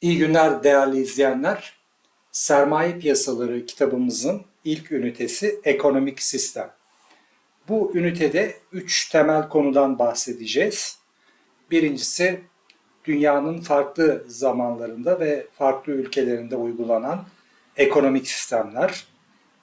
İyi günler değerli izleyenler. Sermaye Piyasaları kitabımızın ilk ünitesi ekonomik sistem. Bu ünitede üç temel konudan bahsedeceğiz. Birincisi dünyanın farklı zamanlarında ve farklı ülkelerinde uygulanan ekonomik sistemler.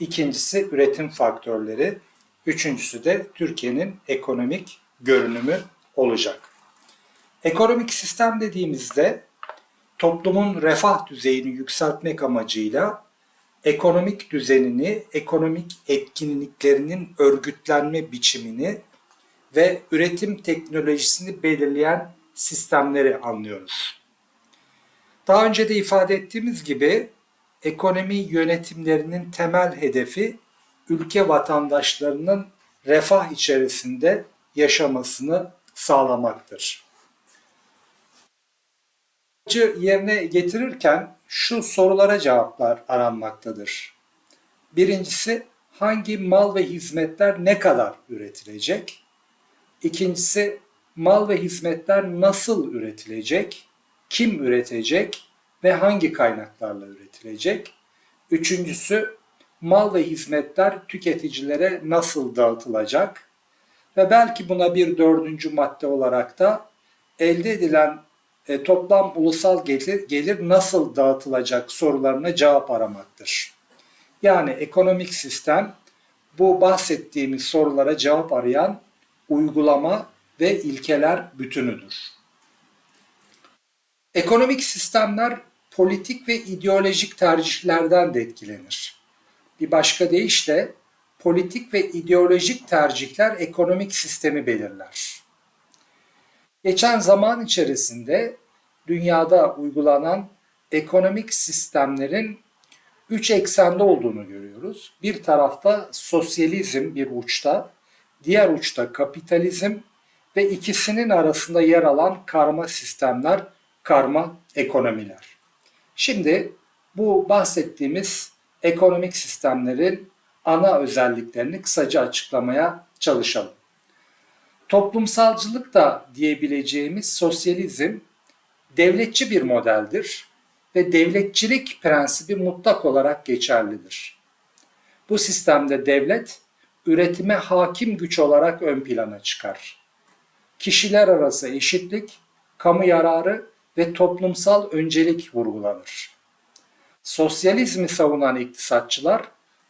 İkincisi üretim faktörleri. Üçüncüsü de Türkiye'nin ekonomik görünümü olacak. Ekonomik sistem dediğimizde toplumun refah düzeyini yükseltmek amacıyla ekonomik düzenini, ekonomik etkinliklerinin örgütlenme biçimini ve üretim teknolojisini belirleyen sistemleri anlıyoruz. Daha önce de ifade ettiğimiz gibi ekonomi yönetimlerinin temel hedefi ülke vatandaşlarının refah içerisinde yaşamasını sağlamaktır yerine getirirken şu sorulara cevaplar aranmaktadır. Birincisi hangi mal ve hizmetler ne kadar üretilecek? İkincisi mal ve hizmetler nasıl üretilecek? Kim üretecek ve hangi kaynaklarla üretilecek? Üçüncüsü mal ve hizmetler tüketicilere nasıl dağıtılacak? Ve belki buna bir dördüncü madde olarak da elde edilen e, toplam ulusal gelir, gelir nasıl dağıtılacak sorularına cevap aramaktır. Yani ekonomik sistem bu bahsettiğimiz sorulara cevap arayan uygulama ve ilkeler bütünüdür. Ekonomik sistemler politik ve ideolojik tercihlerden de etkilenir. Bir başka deyişle politik ve ideolojik tercihler ekonomik sistemi belirler. Geçen zaman içerisinde dünyada uygulanan ekonomik sistemlerin üç eksende olduğunu görüyoruz. Bir tarafta sosyalizm bir uçta, diğer uçta kapitalizm ve ikisinin arasında yer alan karma sistemler, karma ekonomiler. Şimdi bu bahsettiğimiz ekonomik sistemlerin ana özelliklerini kısaca açıklamaya çalışalım. Toplumsalcılık da diyebileceğimiz sosyalizm devletçi bir modeldir ve devletçilik prensibi mutlak olarak geçerlidir. Bu sistemde devlet üretime hakim güç olarak ön plana çıkar. Kişiler arası eşitlik, kamu yararı ve toplumsal öncelik vurgulanır. Sosyalizmi savunan iktisatçılar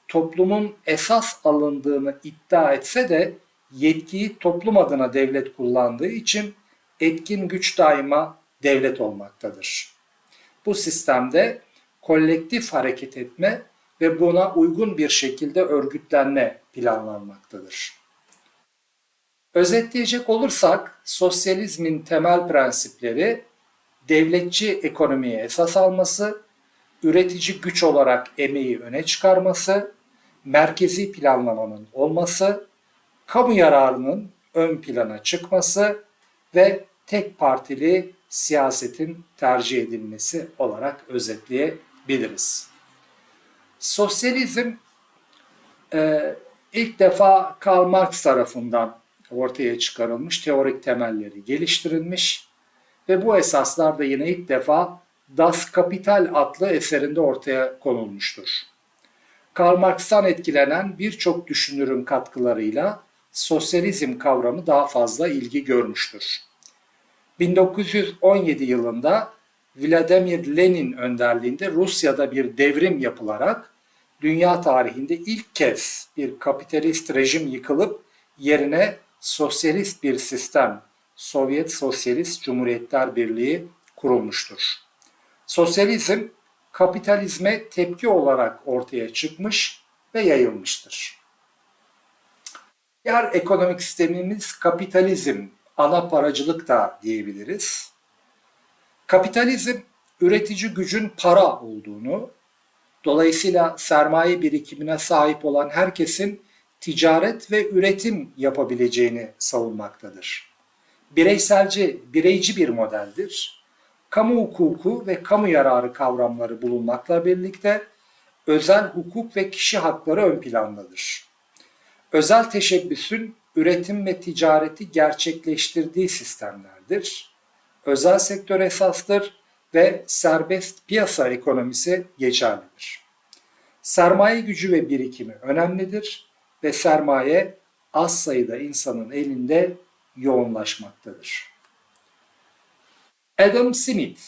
toplumun esas alındığını iddia etse de yetkiyi toplum adına devlet kullandığı için etkin güç daima devlet olmaktadır. Bu sistemde kolektif hareket etme ve buna uygun bir şekilde örgütlenme planlanmaktadır. Özetleyecek olursak sosyalizmin temel prensipleri devletçi ekonomiye esas alması, üretici güç olarak emeği öne çıkarması, merkezi planlamanın olması, kamu yararının ön plana çıkması ve tek partili siyasetin tercih edilmesi olarak özetleyebiliriz. Sosyalizm e, ilk defa Karl Marx tarafından ortaya çıkarılmış, teorik temelleri geliştirilmiş ve bu esaslar da yine ilk defa Das Kapital adlı eserinde ortaya konulmuştur. Karl Marx'tan etkilenen birçok düşünürün katkılarıyla sosyalizm kavramı daha fazla ilgi görmüştür. 1917 yılında Vladimir Lenin önderliğinde Rusya'da bir devrim yapılarak dünya tarihinde ilk kez bir kapitalist rejim yıkılıp yerine sosyalist bir sistem, Sovyet Sosyalist Cumhuriyetler Birliği kurulmuştur. Sosyalizm kapitalizme tepki olarak ortaya çıkmış ve yayılmıştır. Diğer ekonomik sistemimiz kapitalizm ana paracılık da diyebiliriz. Kapitalizm üretici gücün para olduğunu, dolayısıyla sermaye birikimine sahip olan herkesin ticaret ve üretim yapabileceğini savunmaktadır. Bireyselci, bireyci bir modeldir. Kamu hukuku ve kamu yararı kavramları bulunmakla birlikte özel hukuk ve kişi hakları ön plandadır. Özel teşebbüsün üretim ve ticareti gerçekleştirdiği sistemlerdir. Özel sektör esastır ve serbest piyasa ekonomisi geçerlidir. Sermaye gücü ve birikimi önemlidir ve sermaye az sayıda insanın elinde yoğunlaşmaktadır. Adam Smith,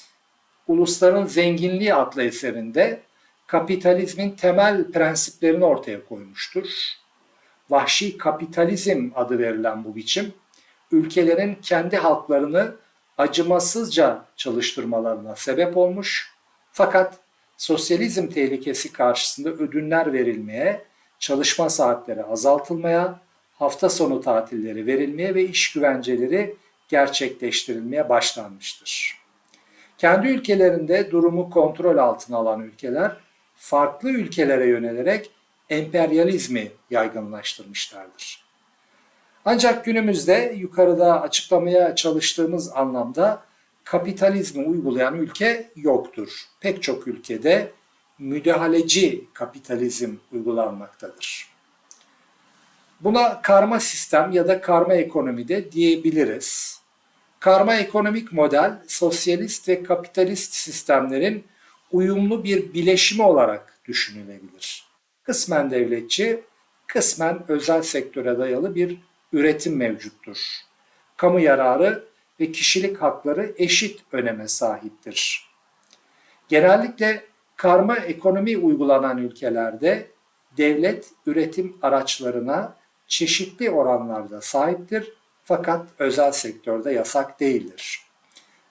Ulusların Zenginliği adlı eserinde kapitalizmin temel prensiplerini ortaya koymuştur. Vahşi kapitalizm adı verilen bu biçim, ülkelerin kendi halklarını acımasızca çalıştırmalarına sebep olmuş fakat sosyalizm tehlikesi karşısında ödünler verilmeye, çalışma saatleri azaltılmaya, hafta sonu tatilleri verilmeye ve iş güvenceleri gerçekleştirilmeye başlanmıştır. Kendi ülkelerinde durumu kontrol altına alan ülkeler farklı ülkelere yönelerek emperyalizmi yaygınlaştırmışlardır. Ancak günümüzde yukarıda açıklamaya çalıştığımız anlamda kapitalizmi uygulayan ülke yoktur. Pek çok ülkede müdahaleci kapitalizm uygulanmaktadır. Buna karma sistem ya da karma ekonomi de diyebiliriz. Karma ekonomik model sosyalist ve kapitalist sistemlerin uyumlu bir bileşimi olarak düşünülebilir. Kısmen devletçi, kısmen özel sektöre dayalı bir üretim mevcuttur. Kamu yararı ve kişilik hakları eşit öneme sahiptir. Genellikle karma ekonomi uygulanan ülkelerde devlet üretim araçlarına çeşitli oranlarda sahiptir fakat özel sektörde yasak değildir.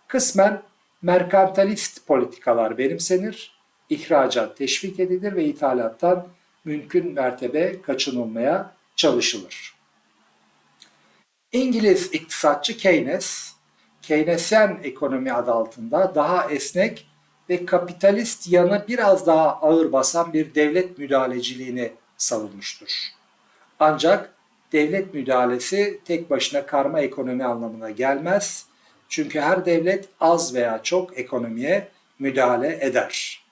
Kısmen merkantilist politikalar benimsenir, ihracat teşvik edilir ve ithalattan mümkün mertebe kaçınılmaya çalışılır. İngiliz iktisatçı Keynes, Keynesyen ekonomi adı altında daha esnek ve kapitalist yanı biraz daha ağır basan bir devlet müdahaleciliğini savunmuştur. Ancak devlet müdahalesi tek başına karma ekonomi anlamına gelmez. Çünkü her devlet az veya çok ekonomiye müdahale eder.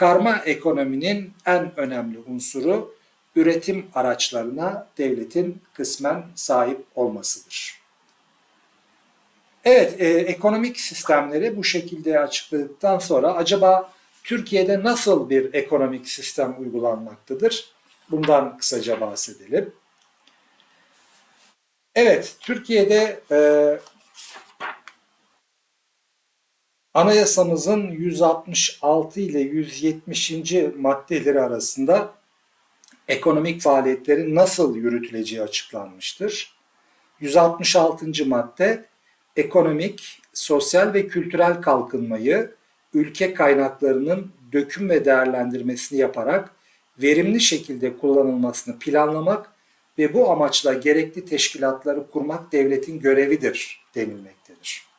Karma ekonominin en önemli unsuru üretim araçlarına devletin kısmen sahip olmasıdır. Evet, e, ekonomik sistemleri bu şekilde açıkladıktan sonra acaba Türkiye'de nasıl bir ekonomik sistem uygulanmaktadır? Bundan kısaca bahsedelim. Evet, Türkiye'de e, anayasamızın 166 ile 170. maddeleri arasında ekonomik faaliyetlerin nasıl yürütüleceği açıklanmıştır. 166. madde ekonomik, sosyal ve kültürel kalkınmayı ülke kaynaklarının döküm ve değerlendirmesini yaparak verimli şekilde kullanılmasını planlamak ve bu amaçla gerekli teşkilatları kurmak devletin görevidir denilmektedir.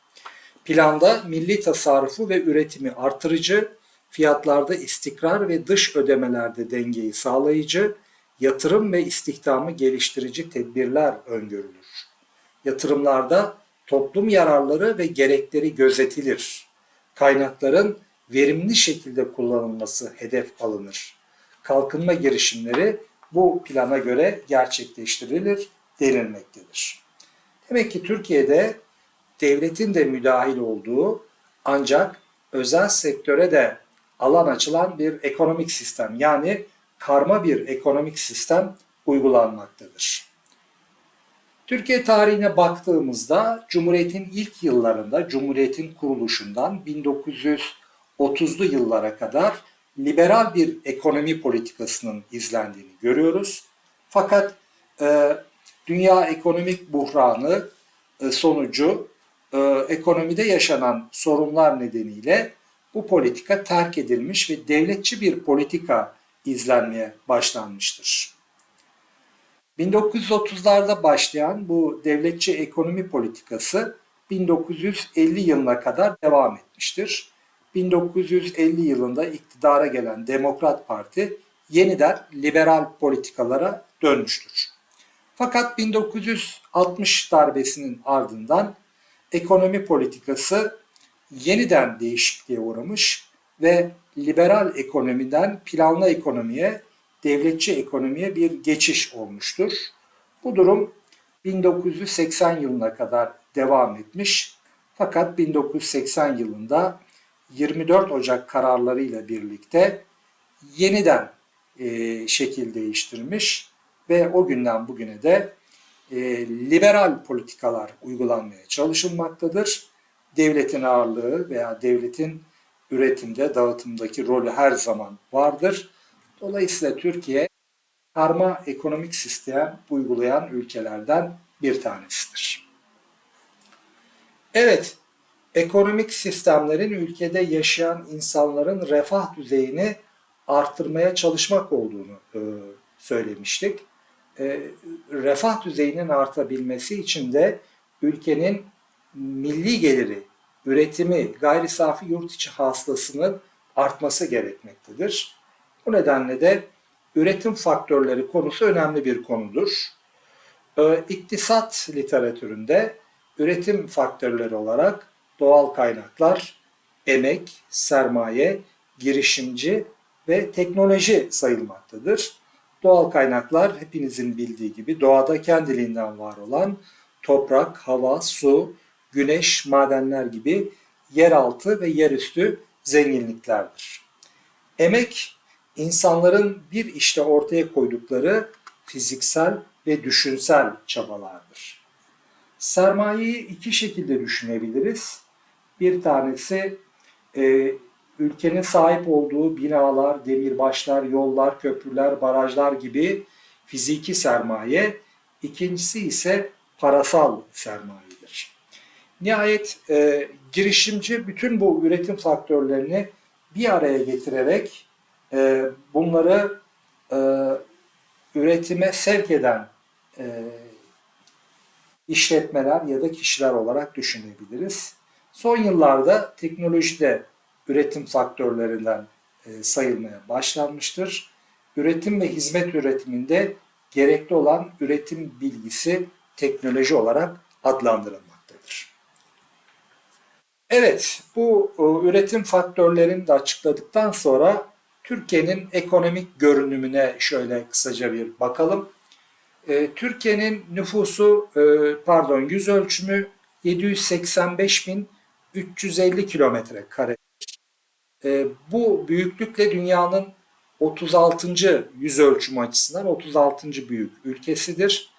Planda milli tasarrufu ve üretimi artırıcı, fiyatlarda istikrar ve dış ödemelerde dengeyi sağlayıcı, yatırım ve istihdamı geliştirici tedbirler öngörülür. Yatırımlarda toplum yararları ve gerekleri gözetilir. Kaynakların verimli şekilde kullanılması hedef alınır. Kalkınma girişimleri bu plana göre gerçekleştirilir denilmektedir. Demek ki Türkiye'de devletin de müdahil olduğu ancak özel sektöre de alan açılan bir ekonomik sistem yani karma bir ekonomik sistem uygulanmaktadır. Türkiye tarihine baktığımızda Cumhuriyet'in ilk yıllarında, Cumhuriyet'in kuruluşundan 1930'lu yıllara kadar liberal bir ekonomi politikasının izlendiğini görüyoruz. Fakat e, dünya ekonomik buhranı e, sonucu e, ekonomide yaşanan sorunlar nedeniyle bu politika terk edilmiş ve devletçi bir politika izlenmeye başlanmıştır. 1930'larda başlayan bu devletçi ekonomi politikası 1950 yılına kadar devam etmiştir. 1950 yılında iktidara gelen Demokrat Parti yeniden liberal politikalara dönmüştür. Fakat 1960 darbesinin ardından ekonomi politikası yeniden değişikliğe uğramış ve liberal ekonomiden planlı ekonomiye, devletçi ekonomiye bir geçiş olmuştur. Bu durum 1980 yılına kadar devam etmiş. Fakat 1980 yılında 24 Ocak kararları ile birlikte yeniden e, şekil değiştirmiş ve o günden bugüne de e, liberal politikalar uygulanmaya çalışılmaktadır. Devletin ağırlığı veya devletin üretimde, dağıtımdaki rolü her zaman vardır. Dolayısıyla Türkiye karma ekonomik sistem uygulayan ülkelerden bir tanesidir. Evet, ekonomik sistemlerin ülkede yaşayan insanların refah düzeyini arttırmaya çalışmak olduğunu e, söylemiştik. E, refah düzeyinin artabilmesi için de ülkenin milli geliri, üretimi, gayri safi yurt içi hasılasının artması gerekmektedir. Bu nedenle de üretim faktörleri konusu önemli bir konudur. E, iktisat literatüründe üretim faktörleri olarak doğal kaynaklar, emek, sermaye, girişimci ve teknoloji sayılmaktadır. Doğal kaynaklar hepinizin bildiği gibi doğada kendiliğinden var olan toprak, hava, su, güneş, madenler gibi yeraltı ve yerüstü zenginliklerdir. Emek, insanların bir işte ortaya koydukları fiziksel ve düşünsel çabalardır. Sermayeyi iki şekilde düşünebiliriz. Bir tanesi e, ülkenin sahip olduğu binalar, demirbaşlar, yollar, köprüler, barajlar gibi fiziki sermaye. İkincisi ise parasal sermayedir. Nihayet e, girişimci bütün bu üretim faktörlerini bir araya getirerek e, bunları e, üretime sevk eden e, işletmeler ya da kişiler olarak düşünebiliriz. Son yıllarda teknolojide üretim faktörlerinden e, sayılmaya başlanmıştır. Üretim ve hizmet üretiminde gerekli olan üretim bilgisi teknoloji olarak adlandırılmaktadır. Evet, bu e, üretim faktörlerini de açıkladıktan sonra Türkiye'nin ekonomik görünümüne şöyle kısaca bir bakalım. E, Türkiye'nin nüfusu, pardon yüz ölçümü 785.350 kilometre kare e, bu büyüklükle dünyanın 36. yüz ölçümü açısından 36. büyük ülkesidir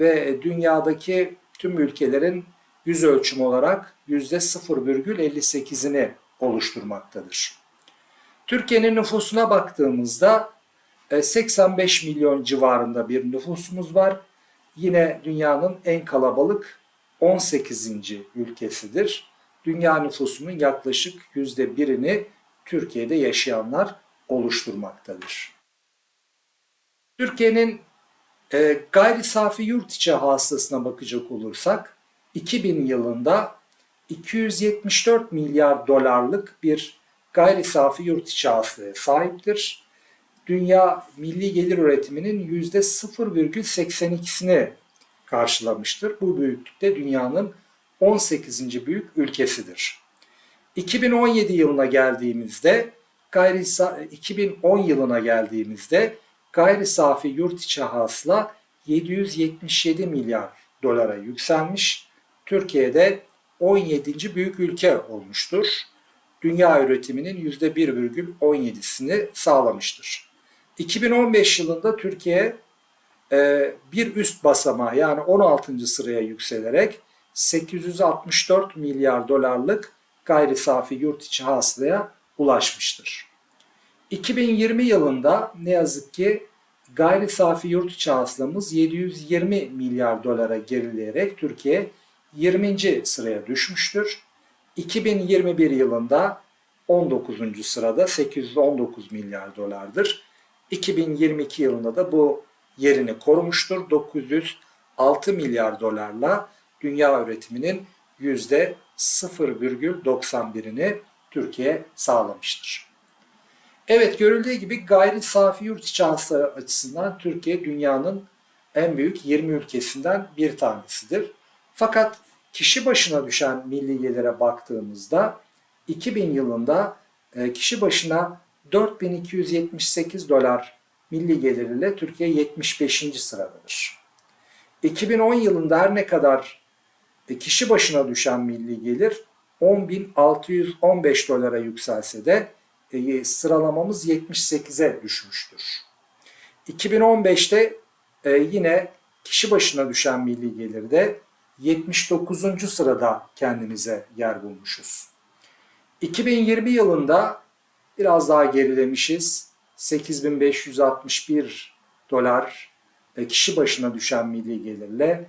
ve dünyadaki tüm ülkelerin yüz ölçümü olarak %0,58'ini oluşturmaktadır. Türkiye'nin nüfusuna baktığımızda 85 e, milyon civarında bir nüfusumuz var. Yine dünyanın en kalabalık 18. ülkesidir. Dünya nüfusunun yaklaşık %1'ini Türkiye'de yaşayanlar oluşturmaktadır. Türkiye'nin e, gayri safi yurt içi hasılasına bakacak olursak 2000 yılında 274 milyar dolarlık bir gayri safi yurt içi hasılaya sahiptir. Dünya milli gelir üretiminin %0,82'sini karşılamıştır. Bu büyüklükte dünyanın 18. büyük ülkesidir. 2017 yılına geldiğimizde gayri 2010 yılına geldiğimizde gayri safi yurt içi hasıla 777 milyar dolara yükselmiş. Türkiye'de 17. büyük ülke olmuştur. Dünya üretiminin %1,17'sini sağlamıştır. 2015 yılında Türkiye e, bir üst basamağa yani 16. sıraya yükselerek 864 milyar dolarlık gayri safi yurt içi hasılaya ulaşmıştır. 2020 yılında ne yazık ki gayri safi yurt içi hasılamız 720 milyar dolara gerileyerek Türkiye 20. sıraya düşmüştür. 2021 yılında 19. sırada 819 milyar dolardır. 2022 yılında da bu yerini korumuştur. 906 milyar dolarla dünya üretiminin %0,91'ini Türkiye sağlamıştır. Evet görüldüğü gibi gayri safi yurt içi açısından Türkiye dünyanın en büyük 20 ülkesinden bir tanesidir. Fakat kişi başına düşen milli gelire baktığımızda 2000 yılında e, kişi başına 4278 dolar milli gelir ile Türkiye 75. sıradadır. 2010 yılında her ne kadar kişi başına düşen milli gelir 10.615 dolara yükselse de e, sıralamamız 78'e düşmüştür. 2015'te e, yine kişi başına düşen milli gelirde 79. sırada kendimize yer bulmuşuz. 2020 yılında biraz daha gerilemişiz. 8561 dolar e, kişi başına düşen milli gelirle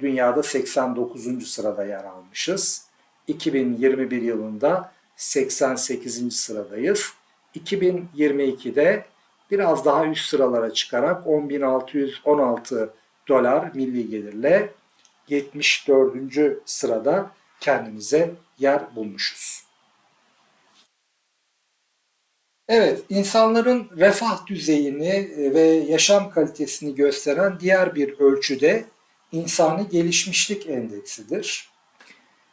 dünyada 89. sırada yer almışız. 2021 yılında 88. sıradayız. 2022'de biraz daha üst sıralara çıkarak 10.616 dolar milli gelirle 74. sırada kendimize yer bulmuşuz. Evet, insanların refah düzeyini ve yaşam kalitesini gösteren diğer bir ölçü de insani gelişmişlik endeksidir.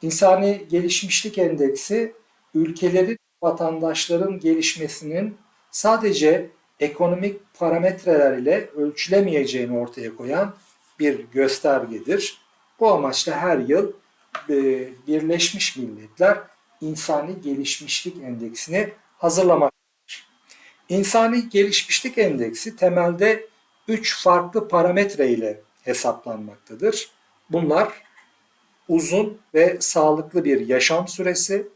İnsani gelişmişlik endeksi ülkelerin vatandaşların gelişmesinin sadece ekonomik parametreler ile ölçülemeyeceğini ortaya koyan bir göstergedir. Bu amaçla her yıl e, Birleşmiş Milletler İnsani Gelişmişlik Endeksini hazırlamaktadır. İnsani Gelişmişlik Endeksi temelde 3 farklı parametre ile hesaplanmaktadır. Bunlar uzun ve sağlıklı bir yaşam süresi,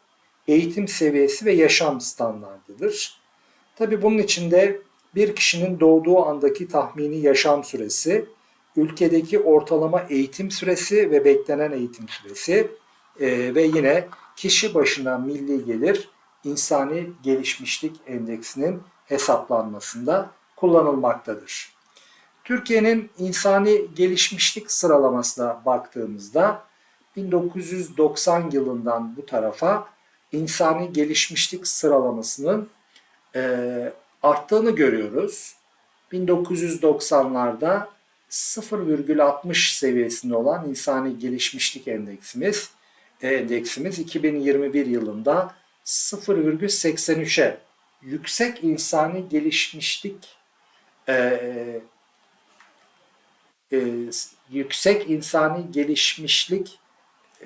eğitim seviyesi ve yaşam standartıdır. Tabi bunun içinde bir kişinin doğduğu andaki tahmini yaşam süresi, ülkedeki ortalama eğitim süresi ve beklenen eğitim süresi e, ve yine kişi başına milli gelir insani gelişmişlik endeksinin hesaplanmasında kullanılmaktadır. Türkiye'nin insani gelişmişlik sıralamasına baktığımızda 1990 yılından bu tarafa insani gelişmişlik sıralamasının e, arttığını görüyoruz. 1990'larda 0,60 seviyesinde olan insani gelişmişlik endeksimiz endeksimiz 2021 yılında 0,83'e yüksek insani gelişmişlik e, e, yüksek insani gelişmişlik e,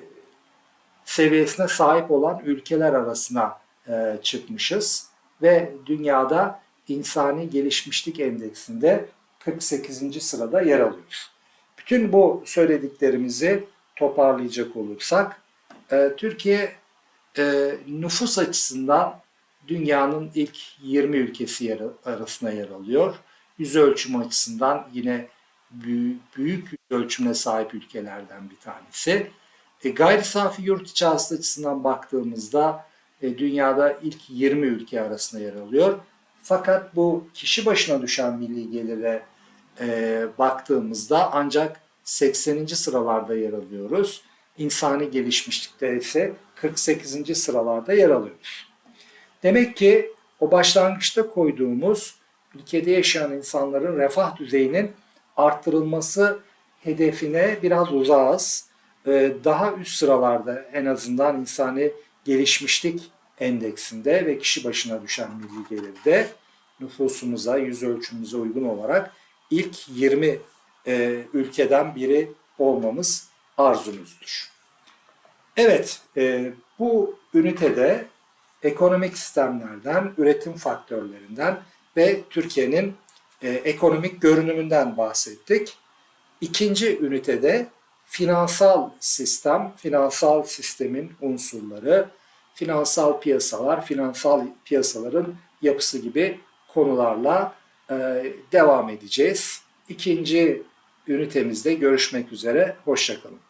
seviyesine sahip olan ülkeler arasına e, çıkmışız ve dünyada insani gelişmişlik endeksinde 48. sırada yer alıyoruz. Bütün bu söylediklerimizi toparlayacak olursak Türkiye nüfus açısından dünyanın ilk 20 ülkesi arasına yer alıyor. Yüz ölçümü açısından yine büyük, büyük yüz ölçümüne sahip ülkelerden bir tanesi. E, gayri safi yurt içi hasıla açısından baktığımızda e, dünyada ilk 20 ülke arasında yer alıyor. Fakat bu kişi başına düşen milli gelire e, baktığımızda ancak 80. sıralarda yer alıyoruz. İnsani gelişmişlikte ise 48. sıralarda yer alıyoruz. Demek ki o başlangıçta koyduğumuz ülkede yaşayan insanların refah düzeyinin arttırılması hedefine biraz uzağız. Ee, daha üst sıralarda en azından insani gelişmişlik endeksinde ve kişi başına düşen milli gelirde nüfusumuza, yüz ölçümümüze uygun olarak ilk 20 e, ülkeden biri olmamız arzumuzdur. Evet, e, bu ünitede ekonomik sistemlerden, üretim faktörlerinden ve Türkiye'nin e, ekonomik görünümünden bahsettik. İkinci ünitede finansal sistem, finansal sistemin unsurları, finansal piyasalar, finansal piyasaların yapısı gibi konularla e, devam edeceğiz. İkinci ünitemizde görüşmek üzere, hoşçakalın.